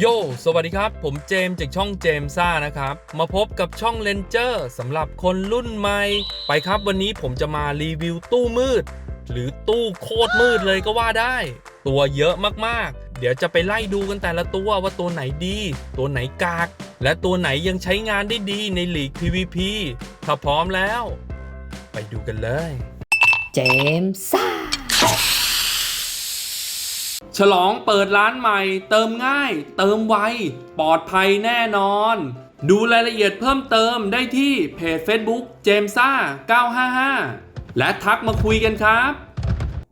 โย สวัสดีครับ ผมเจมจากช่องเจมซ่านะครับ มาพบกับช่องเลนเจอร์สำหรับคนรุ่นใหม่ ไปครับวันนี้ผมจะมารีวิวตู้มืด หรือตู้โคตรมืดเลยก็ว่าได้ ตัวเยอะมากๆ เดี๋ยวจะไปไล่ดูกันแต่ละตัวว่าตัวไหนดี ตัวไหนกาก และตัวไหนยังใช้งานได้ดีในหลีก PVP ถ้าพร้อมแล้ว ไปดูกันเลย เจมซ่า ฉลองเปิดร้านใหม่ เติมง่าย เติมไว ปลอดภัยแน่นอน ดูรายละเอียดเพิ่มเติมได้ที่เพจ Facebook เจมซ่า 955 และทักมาคุยกันครับ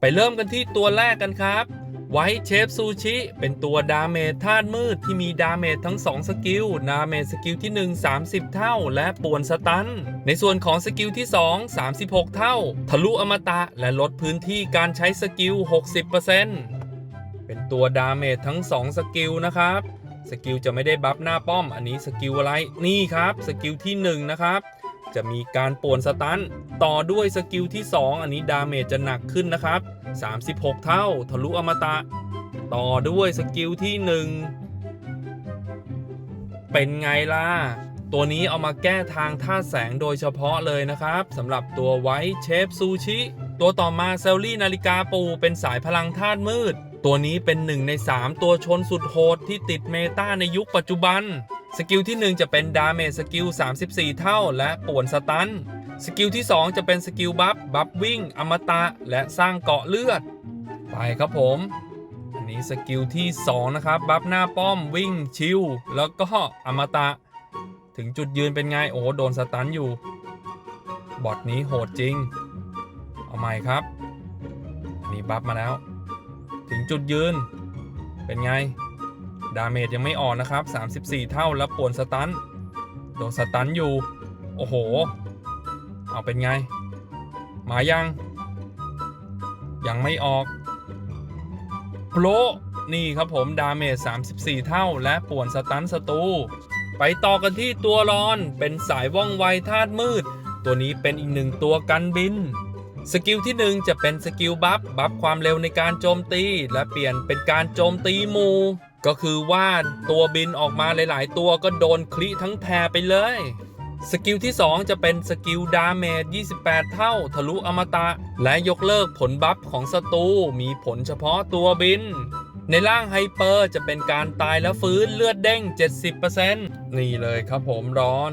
ไปเริ่มกันที่ตัวแรกกันครับ ไวท์เชฟซูชิ เป็นตัวดาเมจธาตุมืดที่มีดาเมจทั้ง 2 สกิล ดาเมจสกิลที่ 1 30 เท่า และป่วนสตัน ในส่วนของสกิลที่ 2 36 เท่า ทะลุอมตะและลดพื้นที่การใช้สกิล 60% เป็นตัวดาเมจทั้ง 2 สกิลนะครับ สกิลจะไม่ได้บัฟหน้าป้อม อันนี้สกิลอะไร นี่ครับ สกิลที่ 1 นะครับ จะมีการป่วนสตันต่อด้วยสกิลที่ 2 อันนี้ดาเมจจะหนักขึ้นนะครับ 36 เท่า ทะลุอมตะ ต่อด้วยสกิลที่ 1 เป็นไงล่ะตัวนี้เอามาแก้ทางท่าตุแสงโดยเฉพาะเลยนะครับสำหรับตัวไวท์เชฟซูชิ ตัวต่อมาเซลลี่นาฬิกาปูเป็นสายพลังธาตุมืด ตัวนี้เป็นหนึ่งใน 3 ตัวชนสุดโหดที่ติดเมตาในยุคปัจจุบัน สกิลที่ 1 จะเป็นดาเมจสกิล 34 เท่า และป่วนสตัน สกิลที่ 2 จะเป็นสกิลบัฟ บัฟวิ่ง อมตะ และสร้างเกาะเลือด ไปครับผม อันนี้สกิลที่ 2 นะครับ บัฟหน้าป้อมวิ่งชิลแล้วก็อมตะ ถึงจุดยืนเป็นไง โอ้โดนสตันอยู่ บอทนี้โหดจริง เอาใหม่ครับ อันนี้บัฟมาแล้ว ถึงจุดยืน เป็นไง ดาเมจยังไม่อ่อนนะครับ 34 เท่าแล้วป่วนสตันโดนสตันอยู่ โอ้โห เอาเป็นไง มายัง ยังไม่ออกโปรนี่ครับผมดาเมจ34 เท่า และป่วนสตันศัตรูไปต่อกันที่ตัวรอนเป็นสายว่องไวธาตุมืด ตัวนี้เป็นอีกหนึ่งตัวกันบิน สกิลที่ 1 จะเป็นสกิลบัฟบัฟความเร็วในการโจมตี และเปลี่ยนเป็นการโจมตีหมู่ก็คือว่าตัวบินออกมาหลาย ๆ ตัวก็โดนคลิทั้งแพรไปเลย สกิลที่ 2 จะเป็นสกิลดาเมจ 28 เท่า ทะลุอมตะ และยกเลิกผลบัฟของศัตรูมีผลเฉพาะตัวบิน ในร่างไฮเปอร์จะเป็นการตายแล้วฟื้นเลือดเด้ง 70%นี่เลยครับผมร้อน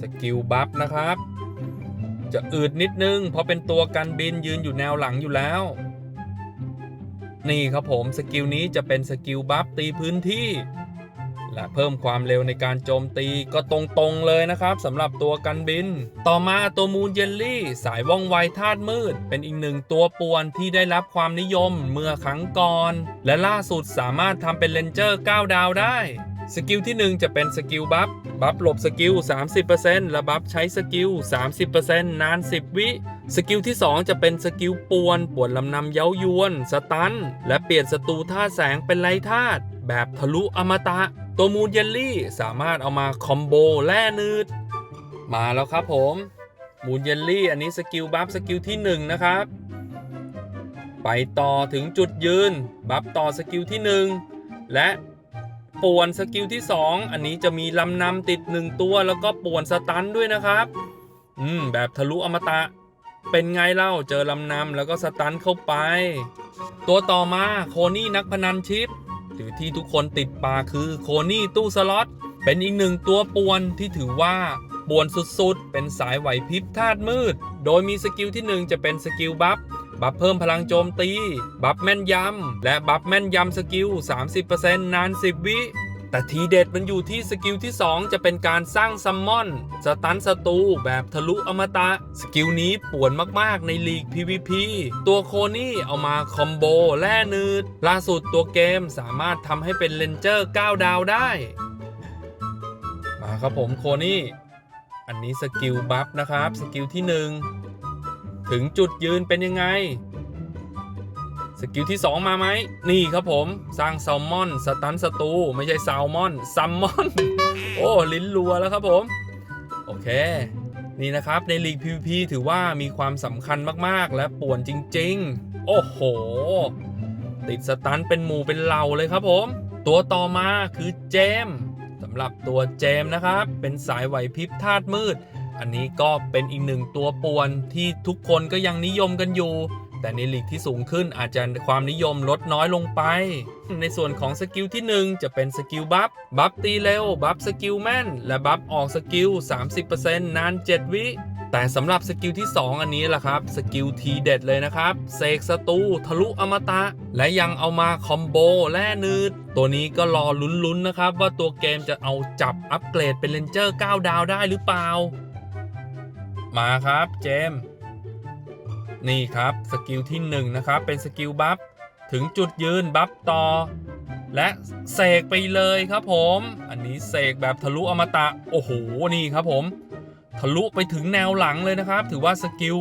สกิลบัฟนะครับ จะอืดนิดนึงเพราะเป็นตัวกันบินยืนอยู่แนวหลังอยู่แล้ว นี่ครับผมสกิลนี้จะเป็นสกิลบัฟตีพื้นที่ และเพิ่มความเร็วในการโจมตีก็ตรงๆเลยนะครับสำหรับตัวกันบิน ต่อมาตัวมูนเยลลี่ สายว่องไวธาตุมืด เป็นอีกหนึ่งตัวป่วนที่ได้รับความนิยมเมื่อครั้งก่อน และล่าสุดสามารถทำเป็นเลนเจอร์ 9 ดาวได้ สกิลที่ 1 จะเป็นสกิลบัฟ บัฟหลบสกิล 30%และบัฟใช้สกิล 30%นาน 10 วิ สกิลที่ 2 จะเป็นสกิลป่วนป่วนลำนำเย้ายวน สตัน และเปลี่ยนศัตรูท่าแสงเป็นไรธาตุแบบทะลุอมตะ ตัวมูนเยลลี่สามารถเอามาคอมโบแล่นืด มาแล้วครับผมมูนเยลลี่อันนี้สกิลบัฟสกิลที่ 1 นะครับ ไปต่อถึงจุดยืน บัฟต่อสกิลที่ 1 และ ป่วนสกิลที่ 2 อันนี้จะมีลำนำติด 1 ตัว แล้วก็ป่วนสตันด้วยนะครับ อืม แบบทะลุอมตะ เป็นไงเล่าเจอลำนำแล้วก็สตันเข้าไป ตัวต่อมาโคนี่นักพนันชิป หรือที่ทุกคนติดปากคือโคนี่ตู้สล็อต เป็นอีกหนึ่งตัวป่วนที่ถือว่าป่วนสุดๆ เป็นสายไหวพริบธาตุมืด โดยมีสกิลที่ 1 จะเป็นสกิลบัฟ บัฟเพิ่มพลังโจมตี บัฟแม่นยำ และบัฟแม่นยำสกิล 30%นาน 10 วิแต่ทีเด็ดมันอยู่ที่สกิลที่ 2 จะเป็นการสร้างซัมมอน สตันศัตรูแบบทะลุอมตะ สกิลนี้ป่วนมากๆในลีก PVP ตัวโคนี่เอามาคอมโบแล่นืด ล่าสุดตัวเกมสามารถทำให้เป็นเลนเจอร์ 9 ดาวได้ มาครับผมโคนี่ อันนี้สกิลบัฟนะครับ สกิลที่ 1 ถึงจุดยืนเป็นยังไง สกิลที่ 2 มาไหม นี่ครับผม สร้างแซลมอน สตันศัตรูไม่ใช่แซลมอนซัมมอน โอ้ ลิ้นรัวแล้วครับผม โอเค นี่นะครับ ในลีก PVP ถือว่ามีความสำคัญมากๆ และป่วนจริง ๆ โอ้โห ติดสตันเป็นหมู่เป็นเหล่าเลยครับผม ตัวต่อมาคือเจมส์สำหรับตัวเจมส์นะครับ เป็นสายไหวพริบธาตุมืด อันนี้ก็เป็นอีกหนึ่งตัวป่วนที่ทุกคนก็ยังนิยมกันอยู่ แต่ในลีกที่สูงขึ้นอาจจะความนิยมลดน้อยลงไป ในส่วนของสกิลที่ 1 จะเป็นสกิลบัฟ บัฟตีเร็ว บัฟสกิลแม่น และบัฟออกสกิล 30%นาน 7 วิแต่สำหรับสกิลที่ 2 อันนี้แหละครับ สกิลทีเด็ดเลยนะครับเสกศัตรูทะลุอมตะ และยังเอามาคอมโบแล่นืด ตัวนี้ก็รอลุ้นๆนะครับ ว่าตัวเกมจะเอาจับอัปเกรดเป็นเลนเจอร์ 9 ดาวได้หรือเปล่า มาครับเจมส์นี่ครับสกิลที่1นะครับเป็นสกิลบัฟถึงจุดยืนบัฟต่อ และเสกไปเลยครับผม อันนี้เสกแบบทะลุอมตะโอ้โหนี่ครับผม ทะลุไปถึงแนวหลังเลยนะครับ ถือว่าสกิล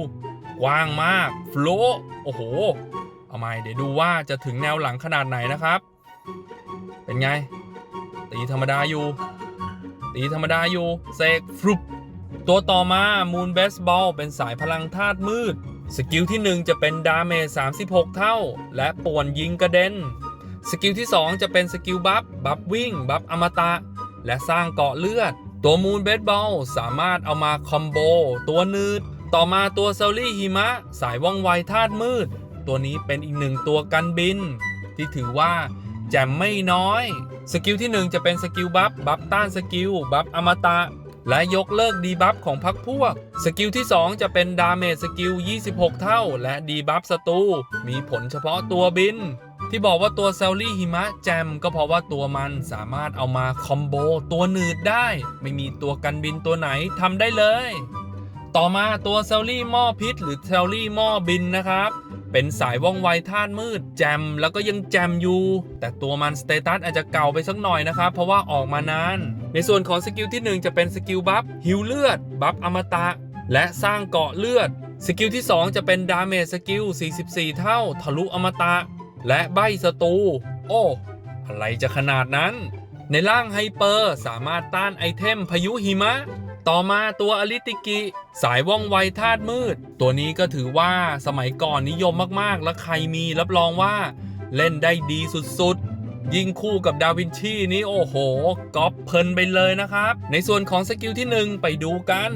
กว้างมากโฟลว์โอ้โหเอาใหม่เดี๋ยวดูว่าจะถึงแนวหลังขนาดไหนนะครับ เป็นไงตีธรรมดาอยู่ตีธรรมดาอยู่เสกฟรุป ตัวต่อมามูนเบสบอลเป็นสายพลังธาตุมืด สกิลที่ 1 จะเป็นดาเมจ36 เท่า และป่วนยิงกระเด็น สกิลที่ 2 จะเป็นสกิลบัฟ บัฟวิ่ง บัฟอมตะ และสร้างเกาะเลือด ตัวมูนเบสบอลสามารถเอามาคอมโบ ตัวนืด ต่อมาตัวเซลลี่หิมะ สายว่องไวธาตุมืด ตัวนี้เป็นอีกหนึ่งตัวกันบิน ที่ถือว่าแจ่มไม่น้อย สกิลที่ 1 จะเป็นสกิลบัฟ บัฟต้านสกิล บัฟอมตะ และยกเลิกดีบัฟของพักพวก สกิลที่ 2 จะเป็นดาเมจสกิล 26 เท่า และดีบัฟศัตรูมีผลเฉพาะตัวบิน ที่บอกว่าตัวเซลลี่หิมะแจมก็เพราะว่าตัวมันสามารถเอามาคอมโบตัวหนืดได้ ไม่มีตัวกันบินตัวไหนทำได้เลย ต่อมาตัวเซลลี่หม้อพิษ หรือเซลลี่หม้อบินนะครับเป็นสายว่องไวธาตุมืด แจมแล้วก็ยังแจมอยู่ แต่ตัวมันสเตตัสอาจจะเก่าไปสักหน่อยนะครับ เพราะว่าออกมานาน ในส่วนของสกิลที่ 1 จะเป็นสกิลบัฟฮิวเลือด บัฟอมตะ และสร้างเกาะเลือด สกิลที่ 2 จะเป็นดาเมจสกิล 44 เท่า ทะลุอมตะ และใบศัตรูโอ้อะไรจะขนาดนั้น ในร่างไฮเปอร์สามารถต้านไอเทมพายุหิมะ ต่อมาตัวอลิติกิ สายว่องไวธาตุมืด ตัวนี้ก็ถือว่าสมัยก่อนนิยมมากๆ และใครมีรับรองว่า เล่นได้ดีสุดๆ ยิงคู่กับดาวินชีนี่โอ้โหก๊อปเพลินไปเลยนะครับ ในส่วนของสกิลที่ 1 ไปดูกัน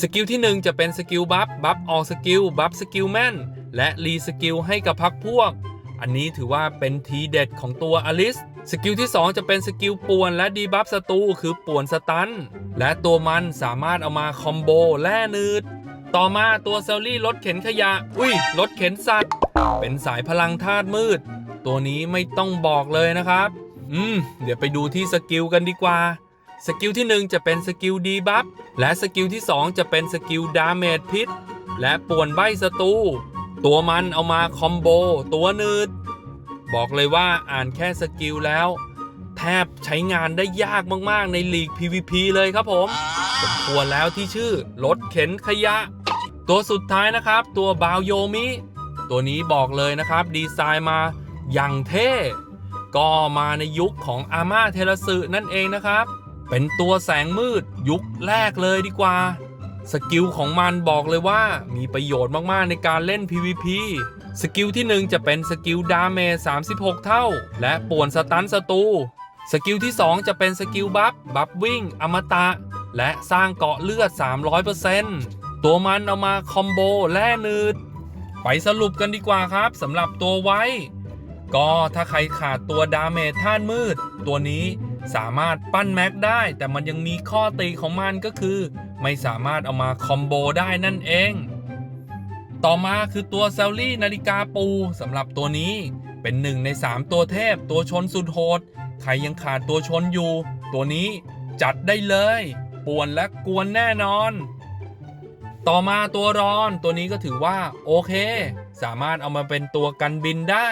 สกิลที่ 1 จะเป็นสกิลบัฟ บัฟออกสกิล บัฟสกิลแมนและรีสกิลให้กับพักพวก อันนี้ถือว่าเป็นทีเด็ดของตัวอลิสสกิลที่ 2 จะเป็นสกิลป่วนและดีบัฟศัตรูคือป่วนสตัน และตัวมันสามารถเอามาคอมโบแล่นืด ต่อมาตัวเซลลี่รถเข็นขยะ อุ้ยรถเข็นสัตว์ เป็นสายพลังธาตุมืด ตัวนี้ไม่ต้องบอกเลยนะครับ อืม เดี๋ยวไปดูที่สกิลกันดีกว่า สกิลที่ 1 จะเป็นสกิลดีบัฟ และสกิลที่ 2 จะเป็นสกิลดาเมจพิษ และป่วนใบศัตรู ตัวมันเอามาคอมโบตัวนืด บอกเลยว่าอ่านแค่สกิลแล้ว แทบใช้งานได้ยากมากๆในลีก PVP เลยครับผม สมควรแล้วที่ชื่อรถเข็นขยะ ตัวสุดท้ายนะครับ ตัวบาวโยมิ ตัวนี้บอกเลยนะครับ ดีไซน์มา อย่างเท่ ก็มาในยุคของอาม่าเทลสึนั่นเองนะครับ เป็นตัวแสงมืดยุคแรกเลยดีกว่า สกิลของมันบอกเลยว่ามีประโยชน์มากๆในการเล่น PVP สกิลที่ 1 จะเป็นสกิลดาเมจ36 เท่า และป่วนสตันศัตรูสกิลที่ 2 จะเป็นสกิลบัฟบัฟวิ่ง อมตะ และสร้างเกาะเลือด 300%ตัวมันเอามาคอมโบแล่นืด ไปสรุปกันดีกว่าครับสำหรับตัวไว้ ก็ถ้าใครขาดตัวดาเมจท่านมืด ตัวนี้สามารถปั้นแม็กได้ แต่มันยังมีข้อตีของมันก็คือ ไม่สามารถเอามาคอมโบได้นั่นเอง ต่อมาคือตัวเซลลี่นาฬิกาปูสำหรับตัวนี้เป็นหนึ่งใน 3 ตัวเทพตัวชนสุดโหดใครยังขาดตัวชนอยู่ ตัวนี้จัดได้เลย ป่วนและกวนแน่นอน ต่อมาตัวรอนตัวนี้ก็ถือว่าโอเค สามารถเอามาเป็นตัวกันบินได้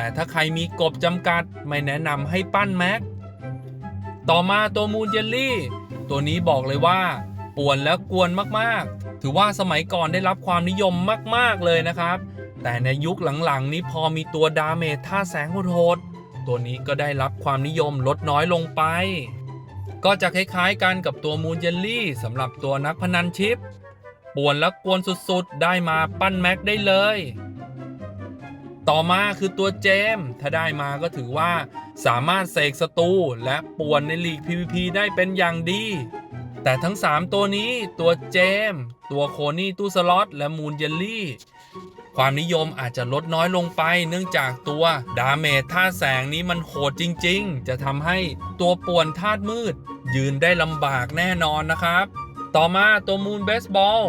แต่ถ้าใครมีกบจำกัดไม่แนะนำให้ปั้นแม็ก ต่อมาตัวมูนเยลลี่ ตัวนี้บอกเลยว่าป่วนแล้วกวนมากๆ ถือว่าสมัยก่อนได้รับความนิยมมากๆเลยนะครับ แต่ในยุคหลังๆ นี้พอมีตัวดาเมจท่าแสงโหดๆตัวนี้ก็ได้รับความนิยมลดน้อยลงไป ก็จะคล้ายๆกันกับตัวมูนเยลลี่สำหรับตัวนักพนันชิปป่วนและกวนสุดๆ ได้มาปั้นแม็กได้เลย ต่อมาคือตัวเจมส์ถ้าได้มาก็ถือว่าสามารถเสกศัตรูและป่วนในลีก PVP ได้เป็นอย่างดี แต่ทั้ง 3 ตัวนี้ตัวเจมส์ตัวโคนี่ตู้สล็อตและมูนเยลลี่ ความนิยมอาจจะลดน้อยลงไป เนื่องจากตัวดาเมจธาแสงนี้มันโหดจริง ๆ จะทำให้ตัวป่วนธาตุมืด ยืนได้ลำบากแน่นอนนะครับ ต่อมาตัวมูนเบสบอล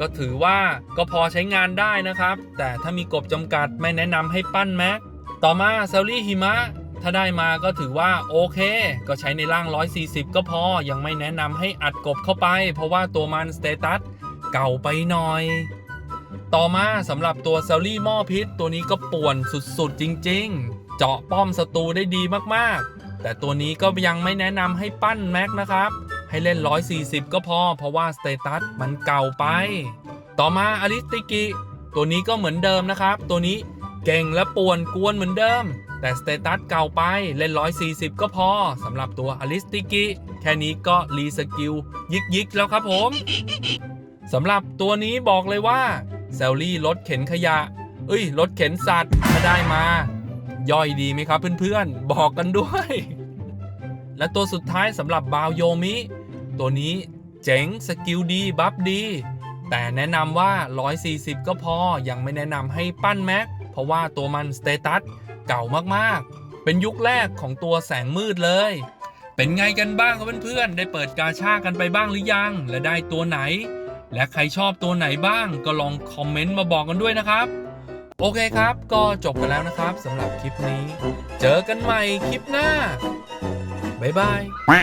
ก็ถือว่าก็พอใช้งานได้นะครับ แต่ถ้ามีกบจำกัดไม่แนะนำให้ปั้นแม็กต่อมาเซลลี่หิมะถ้าได้มาก็ถือว่าโอเค ก็ใช้ในร่าง 140 ก็พอ ยังไม่แนะนำให้อัดกบเข้าไป เพราะว่าตัวมันสเตตัสเก่าไปหน่อย ต่อมาสำหรับตัวเซลลี่หม้อพิษ ตัวนี้ก็ป่วนสุดๆ จริง ๆ เจาะป้อมศัตรูได้ดีมากๆ แต่ตัวนี้ก็ยังไม่แนะนำให้ปั้นแม็กนะครับ ให้เล่น 140 ก็พอ เพราะว่าสเตตัสมันเก่าไป ต่อมาอลิสติกิ ตัวนี้ก็เหมือนเดิมนะครับ ตัวนี้เก่งและป่วนกวนเหมือนเดิม แต่สเตตัสเก่าไปเล่น 140 ก็พอสำหรับตัวอลิสติกิ แค่นี้ก็รีสกิลยิกๆแล้วครับผมสำหรับตัวนี้บอกเลยว่าเซลลี่รถเข็นขยะ เอ้ยรถเข็นสัตว์ถ้าได้มา ย่อยดีไหมครับเพื่อนๆ บอกกันด้วย และตัวสุดท้ายสำหรับบาวโยมิ ตัวนี้เจ๋งสกิลดีบัฟดี แต่แนะนำว่า 140 ก็พอยังไม่แนะนำให้ปั้นแม็ก เพราะว่าตัวมันสเตตัสเก่ามากๆ เป็นยุคแรกของตัวแสงมืดเลย เป็นไงกันบ้างครับเพื่อนๆ ได้เปิดกาชากันไปบ้างหรือยัง และได้ตัวไหน และใครชอบตัวไหนบ้าง ก็ลองคอมเมนต์มาบอกกันด้วยนะครับโอเคครับ ก็จบกันแล้วนะครับสำหรับคลิปนี้ เจอกันใหม่คลิปหน้า บ๊ายบาย